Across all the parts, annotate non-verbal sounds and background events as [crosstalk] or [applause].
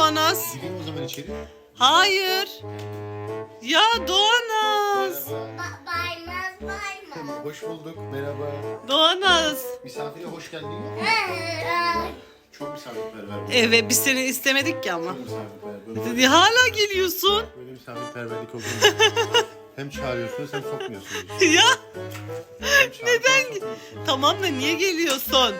Doğanaz. Gireyim o zaman içeri. Hayır. Ya Doğanaz. Merhaba. Baymaz baymaz. Hoş bulduk. Merhaba. Doğanaz. Misafire hoş geldin? Çok misafirperver bu. Evet biz seni istemedik ki ama. Çok misafirperver. Böyle, Hala geliyorsun. böyle misafirperverlik olduğunu [laughs] hem çağırıyorsunuz hem sokmuyorsunuz. ya Hem çağırıp hem sokmuyorsunuz. tamam da niye geliyorsun?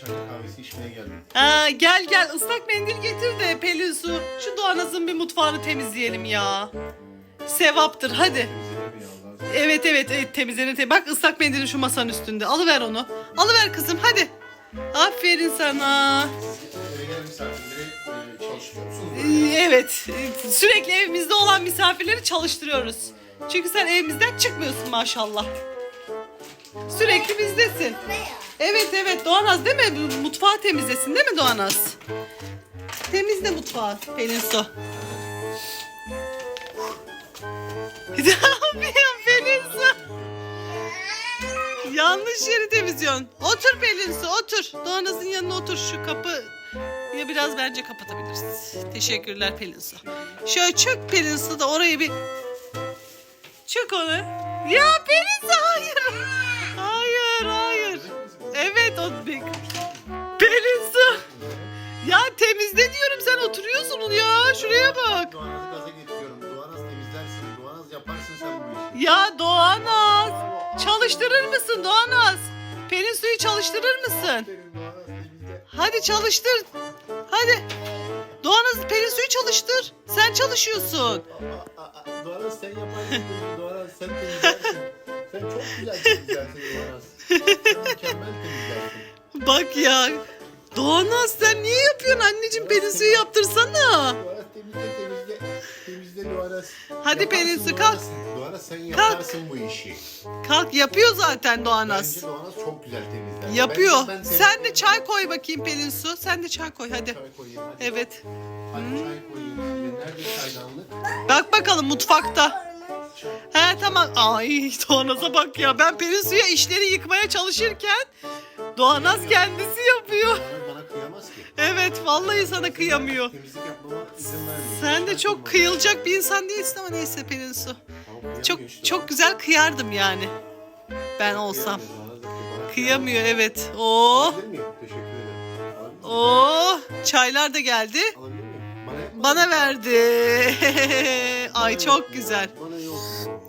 Çayı kahvesi içmeye geldim. Ha, gel gel ıslak mendil getir de Pelin Su. Şu Doğanaz'ın bir mutfağını temizleyelim ya. Sevaptır hadi. Ya? Evet evet, evet temizlenir. te- Bak ıslak mendilin şu masanın üstünde. Alıver onu. Alıver kızım hadi. Aferin sana. Eve gelen misafirleri e, çalıştırıyor musunuz? Ee, Evet sürekli evimizde olan misafirleri çalıştırıyoruz. Çünkü sen evimizden çıkmıyorsun maşallah. Sürekli bizdesin. Evet evet Doğanaz değil mi? Mutfağı temizlesin değil mi Doğanaz? Temizle mutfağı Pelin Su. [laughs] ne yapıyorsun Pelin Su? Yanlış yeri temizliyorsun. Otur Pelin Su otur. Doğanaz'ın yanına otur şu kapı. Ya biraz bence kapatabiliriz. Teşekkürler Pelin Su. Şöyle çök Pelin Su da orayı bir... Çök onu. Ya Pelin Su. Evet o bir... Pelin Su. Ya temizle diyorum sen oturuyorsun ya. Şuraya bak. Doğanaz'ı gaza getiriyorum. Doğanaz temizlersin. Doğanaz yaparsın sen bu işi. Ya Doğanaz. Çalıştırır mısın Doğanaz? Pelin Su'yu çalıştırır mısın? Aferin Doğanaz temizle. Hadi çalıştır. Hadi. Doğanaz Pelin Su'yu çalıştır. Sen çalışıyorsun. Aa, aa, aa, Doğanaz sen yaparsın. Doğanaz sen temizlersin. Sen çok güzel temizlersin Doğanaz. Sen mükemmel temizlersin. Bak ya. Doğanaz sen niye yapıyorsun anneciğim Pelin Su'yu yaptırsana. Doğanaz temizle temizle. Temizle Doğanaz. Hadi Pelin Su, kalk. Doğanaz. Sen yaparsın bu işi. Kalk yapıyor zaten Doğanaz. Bence Doğanaz çok güzel temizler. Yapıyor. Bence ben Sen de çay koy bakayım Pelin Su. Sen de çay koy hadi. Çay koyayım hadi. Evet. Hadi çay koyayım. Nerede çaydanlık? Bak bakalım mutfakta. He tamam. Ay Doğanaz'a bak ya. Ben Pelin Su'ya işleri yıkmaya çalışırken Doğanaz kendisi yapıyor. Doğanaz bana kıyamaz ki. Evet vallahi sana kıyamıyor. Temizlik yapmama izin vermiyor. Sen de çok kıyılacak bir insan değilsin ama neyse Pelin Su. Çok çok güzel kıyardım yani. Ben olsam. Kıyamıyor, evet. Oo. Miyim? Teşekkür ederim. Oo. Çaylar da geldi. Alabilir miyim? Bana mı? verdi. [laughs] Ay çok güzel. Bana yok.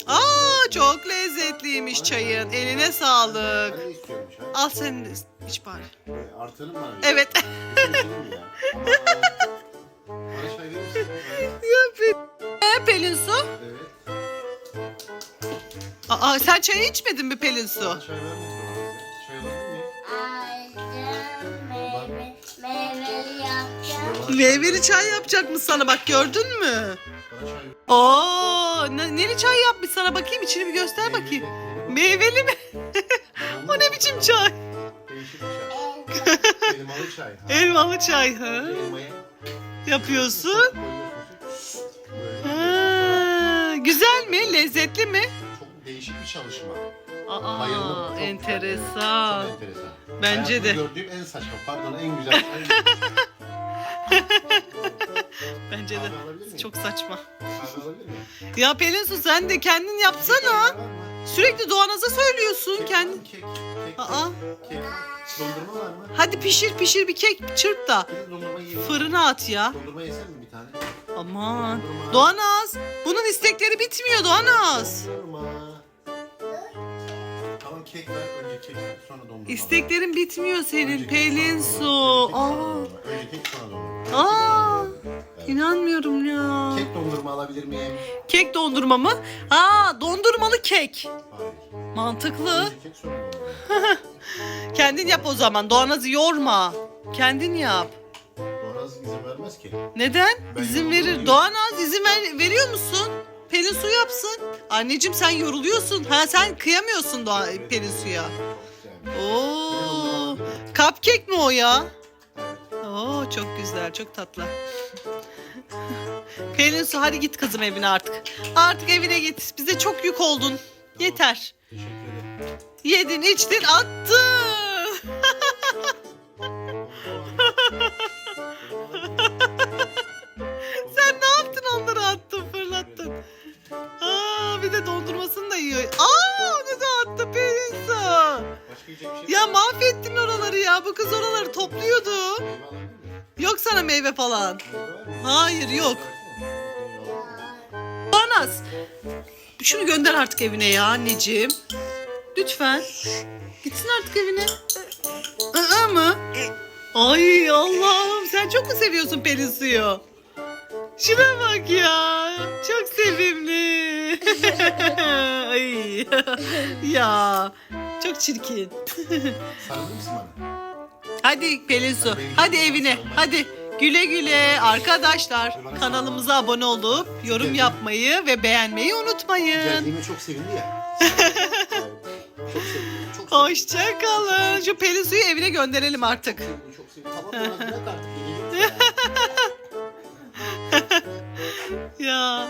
Aa çok lezzetliymiş çayın. Eline sağlık. Ben de istiyorum çay. Al sen de iç bari. Artırın bana. bir. Evet. Mi ya? Ama, Bana çay verir misin? Ee, Pelin Su. Evet. Aa sen çayı içmedin mi Pelin Su? Bana çay yapacağım. Meyveli çay yapacak mı sana bak gördün mü? Bana çay. Oo, ne, neli çay yapmış sana bakayım içini bir göster bakayım. Meyveli mi? [laughs] o ne biçim çay? Değişik bir çay. Elmalı çay. Ha. Elmalı çay ha? Elmayı Yapıyorsun. koyuyorsun. Böyle. Ha, güzel mi? Lezzetli mi? Çok değişik bir çalışma. Aa. Çok enteresan. Çok enteresan. Bence Hayatımda de. gördüğüm en saçma. Pardon en güzel. [laughs] En [laughs] Bence Kahve de. alabilir miyim? Çok saçma. Kahve alabilir miyim? Ya Pelin Su sen de kendin yapsana. Sürekli Doğanaz'a söylüyorsun Kek kendin. var mı? Kek. Kek. Aa. Kek. Dondurma var mı? Hadi pişir pişir bir kek çırp da. Bir dondurma yiyelim. Fırına at ya. Dondurma yesen mi bir tane? Aman. Dondurma. Doğanaz. Bunun istekleri bitmiyor Doğanaz. Dondurma. Kek ver. Önce kek ver. Sonra dondurma. İsteklerin bitmiyor senin Önce kek, Pelin sonra Su. dondurma. Aa. Önce kek sonra dondurma. Aa. Evet. İnanmıyorum ya. Kek dondurma alabilir miyim? Kek dondurma mı? Aa dondurmalı kek. Hayır. Mantıklı. Önce kek sonra dondurma. [laughs] Kendin yap o zaman. Doğanaz'ı yorma. Kendin yap. Doğanaz izin vermez ki. Neden? Ben İzin verir. Doğanaz izin ver, veriyor musun? Pelin su yapsın. Anneciğim sen yoruluyorsun. Ha sen kıyamıyorsun Doğa Pelin suya. Oo. Cupcake mi o ya? Oo çok güzel, çok tatlı. [laughs] Pelin su hadi git kızım evine artık. Artık evine git. Bize çok yük oldun. Yeter. Teşekkür ederim. Yedin, içtin, attın. Ya bu kız oraları topluyordu. Yok sana meyve falan. Hayır yok. Doğanaz. Şunu gönder artık evine ya anneciğim. Lütfen. Gitsin artık evine. Aa mı? Ay Allah'ım sen çok mu seviyorsun Pelin suyu? Şuna bak ya. Çok sevimli. [laughs] Ay. ya. Çok çirkin. Sarılır mısın bana? Hadi Pelin su. Hadi evine. Hadi. Güle güle arkadaşlar. Kanalımıza abone olup yorum yapmayı ve beğenmeyi unutmayın. Geldiğime çok sevindi ya. [laughs] çok sevindi. Çok sevindi. Hoşça kalın. Şu Pelin suyu evine gönderelim artık. Çok sevindi. Tamam bırak artık. [laughs] Geliyorum. Ya.